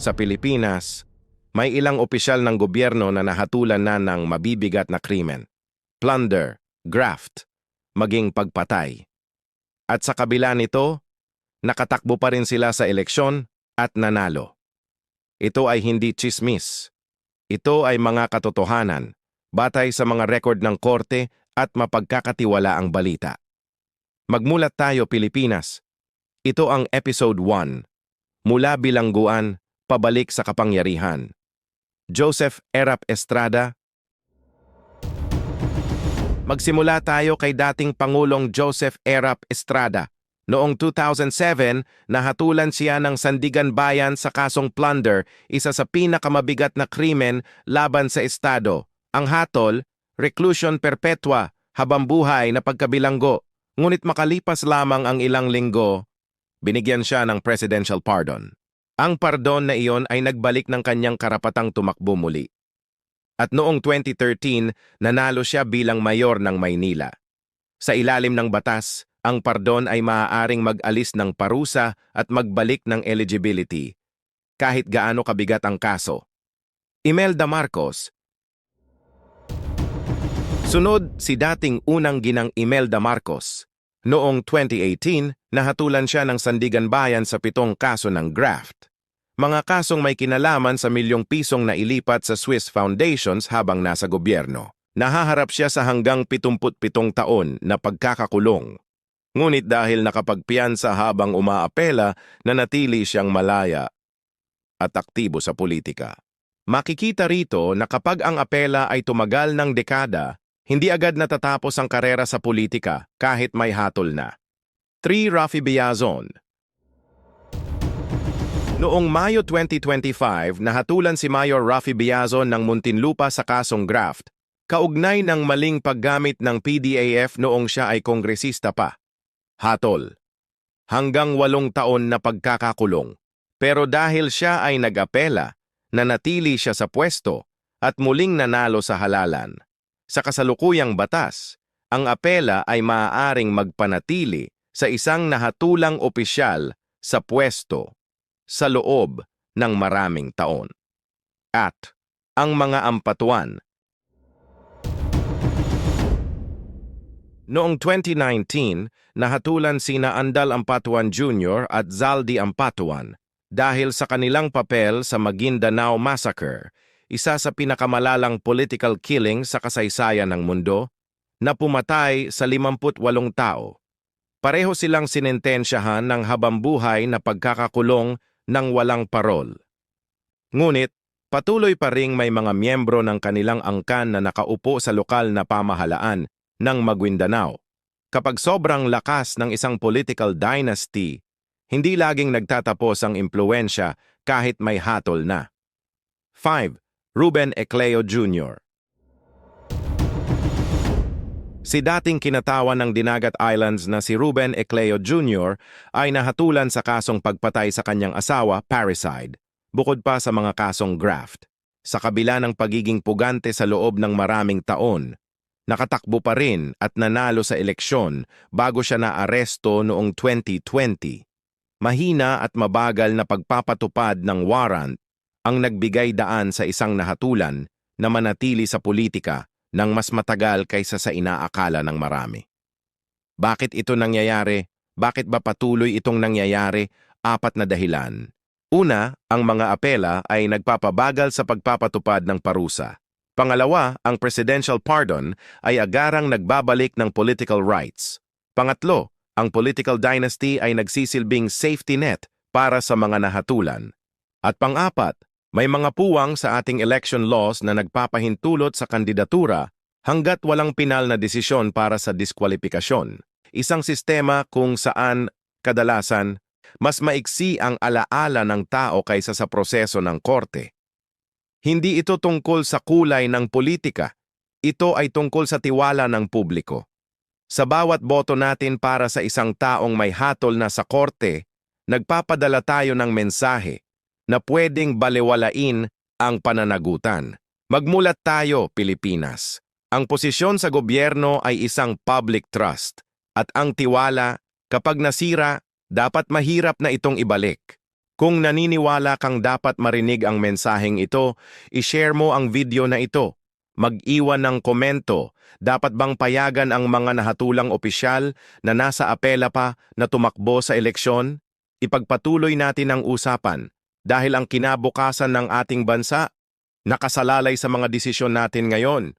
Sa Pilipinas, may ilang opisyal ng gobyerno na nahatulan na ng mabibigat na krimen. Plunder, graft, maging pagpatay. At sa kabila nito, nakatakbo pa rin sila sa eleksyon at nanalo. Ito ay hindi chismis. Ito ay mga katotohanan, batay sa mga record ng korte at mapagkakatiwala ang balita. Magmulat tayo Pilipinas. Ito ang episode 1. Mula bilangguan, pabalik sa kapangyarihan. Joseph Erap Estrada Magsimula tayo kay dating Pangulong Joseph Erap Estrada. Noong 2007, nahatulan siya ng Sandigan Bayan sa kasong plunder, isa sa pinakamabigat na krimen laban sa Estado. Ang hatol, reclusion perpetua, habang buhay na pagkabilanggo. Ngunit makalipas lamang ang ilang linggo, binigyan siya ng presidential pardon. Ang pardon na iyon ay nagbalik ng kanyang karapatang tumakbo muli. At noong 2013, nanalo siya bilang mayor ng Maynila. Sa ilalim ng batas, ang pardon ay maaaring mag-alis ng parusa at magbalik ng eligibility, kahit gaano kabigat ang kaso. Imelda Marcos Sunod si dating unang ginang Imelda Marcos. Noong 2018, nahatulan siya ng Sandigan Bayan sa pitong kaso ng graft. Mga kasong may kinalaman sa milyong pisong na ilipat sa Swiss Foundations habang nasa gobyerno. Nahaharap siya sa hanggang 77 taon na pagkakakulong. Ngunit dahil nakapagpiyansa habang umaapela, nanatili siyang malaya at aktibo sa politika. Makikita rito na kapag ang apela ay tumagal ng dekada, hindi agad natatapos ang karera sa politika kahit may hatol na. 3. Rafi Biazon Noong Mayo 2025, nahatulan si Mayor Rafi Biazon ng Muntinlupa sa kasong graft, kaugnay ng maling paggamit ng PDAF noong siya ay kongresista pa. Hatol. Hanggang walong taon na pagkakakulong. Pero dahil siya ay nag-apela, nanatili siya sa pwesto at muling nanalo sa halalan. Sa kasalukuyang batas, ang apela ay maaaring magpanatili sa isang nahatulang opisyal sa pwesto sa loob ng maraming taon. At ang mga ampatuan. Noong 2019, nahatulan sina Andal Ampatuan Jr. at Zaldi Ampatuan dahil sa kanilang papel sa Maguindanao Massacre isa sa pinakamalalang political killing sa kasaysayan ng mundo, na pumatay sa 58 tao. Pareho silang sinentensyahan ng habambuhay na pagkakakulong ng walang parol. Ngunit, patuloy pa ring may mga miyembro ng kanilang angkan na nakaupo sa lokal na pamahalaan ng Maguindanao. Kapag sobrang lakas ng isang political dynasty, hindi laging nagtatapos ang impluensya kahit may hatol na. 5. Ruben Ecleo Jr. Si dating kinatawan ng Dinagat Islands na si Ruben Ecleo Jr. ay nahatulan sa kasong pagpatay sa kanyang asawa, parricide, bukod pa sa mga kasong graft. Sa kabila ng pagiging pugante sa loob ng maraming taon, nakatakbo pa rin at nanalo sa eleksyon bago siya naaresto noong 2020. Mahina at mabagal na pagpapatupad ng warrant ang nagbigay daan sa isang nahatulan na manatili sa politika ng mas matagal kaysa sa inaakala ng marami. Bakit ito nangyayari? Bakit ba patuloy itong nangyayari? Apat na dahilan. Una, ang mga apela ay nagpapabagal sa pagpapatupad ng parusa. Pangalawa, ang presidential pardon ay agarang nagbabalik ng political rights. Pangatlo, ang political dynasty ay nagsisilbing safety net para sa mga nahatulan. At pang-apat, may mga puwang sa ating election laws na nagpapahintulot sa kandidatura hanggat walang pinal na desisyon para sa diskwalifikasyon. Isang sistema kung saan, kadalasan, mas maiksi ang alaala ng tao kaysa sa proseso ng korte. Hindi ito tungkol sa kulay ng politika. Ito ay tungkol sa tiwala ng publiko. Sa bawat boto natin para sa isang taong may hatol na sa korte, nagpapadala tayo ng mensahe na pwedeng balewalain ang pananagutan. Magmulat tayo, Pilipinas. Ang posisyon sa gobyerno ay isang public trust at ang tiwala, kapag nasira, dapat mahirap na itong ibalik. Kung naniniwala kang dapat marinig ang mensaheng ito, ishare mo ang video na ito. Mag-iwan ng komento. Dapat bang payagan ang mga nahatulang opisyal na nasa apela pa na tumakbo sa eleksyon? Ipagpatuloy natin ang usapan dahil ang kinabukasan ng ating bansa nakasalalay sa mga desisyon natin ngayon.